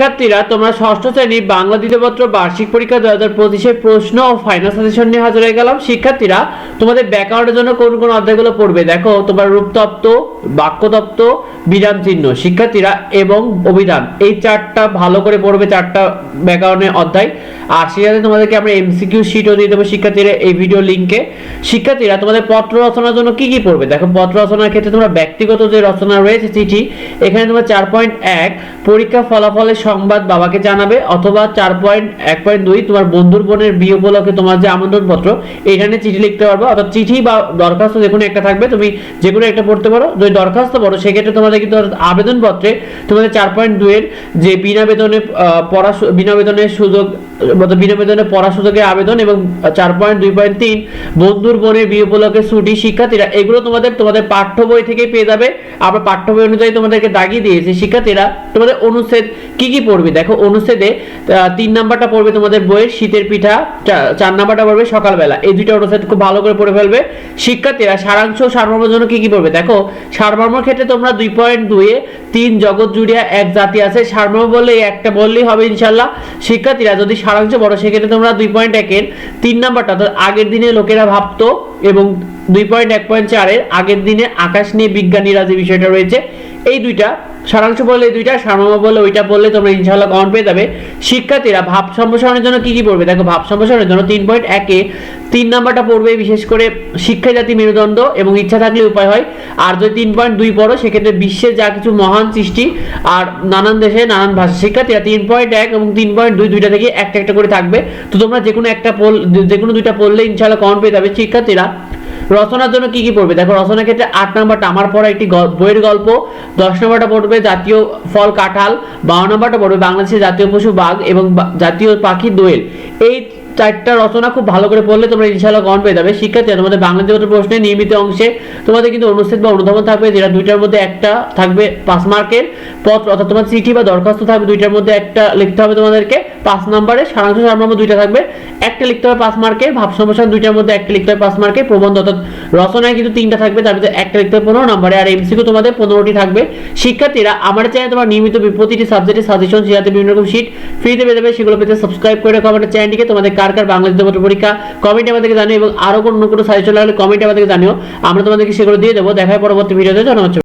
শিক্ষার্থীরা তোমরা ষষ্ঠ শ্রেণি বাংলা দ্বিতীয়পত্র বার্ষিক পরীক্ষা দু হাজার পঁচিশের প্রশ্ন ও ফাইনাল সাজেশন নিয়ে হাজির হয়ে গেলাম। শিক্ষার্থীরা, তোমাদের ব্যাকরণের জন্য কোন কোন অধ্যায়গুলো পড়বে? দেখো, তোমার রূপতত্ত্ব বাক্যতত্ত্ব বিরাম চিহ্ন, শিক্ষার্থীরা এবং অভিধান। এই চারটা ভালো করে পড়বে চারটা ব্যাকরণের অধ্যায়। আর সেই সাথে তোমাদেরকে আমরা এমসিকিউ শিটও দিয়ে দেবো শিক্ষার্থীরা এই ভিডিও লিঙ্কে শিক্ষার্থীরা, তোমাদের পত্র রচনার জন্য কি কি পড়বে? দেখো, পত্র রচনার ক্ষেত্রে তোমরা ব্যক্তিগত যে রচনা রয়েছে চিঠি, এখানে তোমার চার পয়েন্ট এক, পরীক্ষা ফলাফলের সংবাদ বাবাকে জানাবে, অথবা চার পয়েন্ট, এক পয়েন্ট দুই, তোমার বন্ধুর বোনের বিয়ে উপলক্ষে তোমার যে আমন্ত্রণ পত্র এখানে চিঠি লিখতে পারবে। অর্থাৎ চিঠি বা দরখাস্ত যে কোনো একটা থাকবে, তুমি যে কোনো একটা পড়তে পারো। যদি দরখাস্ত পড়ো, সেক্ষেত্রে তোমাদের কিন্তু আবেদনপত্রে তোমাদের চার পয়েন্ট দুইয়ের যে বিনা বেতনে পড়া বিনা বেতনের সুযোগ অর্থাৎ বিনা পড়া সুযোগের আবেদন এবং চার পয়েন্ট, দুই পয়েন্ট, তিন বন্ধুর বিয়ে উপলক্ষে ছুটি, শিক্ষার্থীরা, এগুলো তোমাদের তোমাদের পাঠ্য বই থেকে পেয়ে যাবে। পাঠ্য বই অনুযায়ী তোমাদেরকে দাগিয়ে শিক্ষার্থীরা, তোমাদের অনুচ্ছেদ কি কি পড়বে? দেখো, অনুচ্ছেদে তিন নাম্বারটা পড়বে তোমাদের বইয়ের, শীতের পিঠা চার নাম্বারটা পড়বে সকালবেলা। এই দুইটা অনুচ্ছেদ খুব ভালো করে পড়ে ফেলবে। শিক্ষার্থীরা, সারাংশ সারমর্মের জন্য কি কি পড়বে? দেখো, সারমর্মের ক্ষেত্রে তোমরা দুই পয়েন্ট দুয়ে তিন জগৎ জুড়িয়া এক জাতি আছে। সারমর্ম বললে একটা বললেই হবে ইনশাল্লাহ। শিক্ষার্থীরা, যদি সারাংশ বড়, সেক্ষেত্রে তোমরা দুই পয়েন্ট একের তিন নাম্বারটা, অর্থাৎ আগের দিনে লোকেরা ভাবতো এবং দুই পয়েন্ট এক পয়েন্ট চারের আগের দিনে আকাশ নিয়ে বিজ্ঞানীরা যে বিষয়টা রয়েছে, এই দুইটা সারাংশ বললে দুইটা, সারমর্ম বললে ওইটা বললে তোমরা ইনশাল্লাহ কমন পেয়ে যাবে। শিক্ষার্থীরা ভাব সম্প্রসারণের জন্য কি কি পড়বে? দেখো, ভাব সম্প্রসারণের জন্য তিন পয়েন্ট একে তিন নাম্বারটা পড়বে বিশেষ করে শিক্ষা জাতি মেরুদণ্ড এবং ইচ্ছা থাকলে উপায় হয়। আর যদি তিন পয়েন্ট দুই পড়ো, সেক্ষেত্রে বিশ্বের যা কিছু মহান সৃষ্টি আর নানান দেশে নানান ভাষা। শিক্ষার্থীরা তিন পয়েন্ট এক এবং তিন পয়েন্ট দুই, দুইটা থেকে একটা একটা করে থাকবে। তো তোমরা যে কোনো একটা পড় যে কোনো দুইটা পড়লে ইনশাল্লাহ কমন পেয়ে যাবে শিক্ষার্থীরা। রচনার জন্য কি কি পড়বে? দেখো, রচনার ক্ষেত্রে আট নাম্বারটা, আমার পড়া একটি বইয়ের গল্প, দশ নম্বরটা পড়বে জাতীয় ফল কাঁঠাল, বারো নম্বরটা পড়বে বাংলাদেশের জাতীয় পশু বাঘ এবং জাতীয় পাখি দোয়েল। এই চারটা রচনা খুব ভালো করে পড়লে তোমরা ইনশাআল্লাহ কমন পেয়ে যাবে। শিক্ষার্থীরা তোমাদের বাংলা জগতের প্রশ্নে নিয়মিত অংশে, তোমাদের কিন্তু অনুচ্ছেদ বা অনুধাবন থাকবে যেটা দুইটার মধ্যে একটা থাকবে পাঁচ মার্কের পত্র অর্থাৎ তোমার চিঠি বা দরখাস্ত থাকবে দুইটার মধ্যে একটা লিখতে হবে তোমাদেরকে। পাঁচ নম্বরে সারাংশ সারমর্ম দুইটা থাকবে। একটা লিখতে হবে পাঁচ মার্কের, ভাব সমস্যা দুইটার মধ্যে একটা লিখতে হবে পাঁচ মার্কের, প্রবন্ধ, অর্থাৎ রচনায় কিন্তু তিনটা থাকবে, তার মধ্যে একটা লিখতে হবে পনেরো নম্বরে, আর এমসিকিউ তোমাদের পনেরোটি থাকবে। শিক্ষার্থীরা, আমার চ্যানেলে তোমার নিয়মিত প্রতিটি সাবজেক্টের সাজেশন সেটাতে বিভিন্ন রকম শিট ফ্রিতে পেয়ে যাবে, সেগুলো পেতে সাবস্ক্রাইব করে রাখো আমাদের চ্যানেলটিকে তোমাদের কার কার বাংলাদেশ দিতে পরীক্ষা। কমেন্টে আমাদেরকে জানিও এবং আরও কোনো কোনো সাজেশন লাগলে কমেন্টে আমাদেরকে জানিও। আমরা তোমাদেরকে সেগুলো দিয়ে দেবো। দেখায় পরবর্তী ভিডিওতে জানাচ্ছি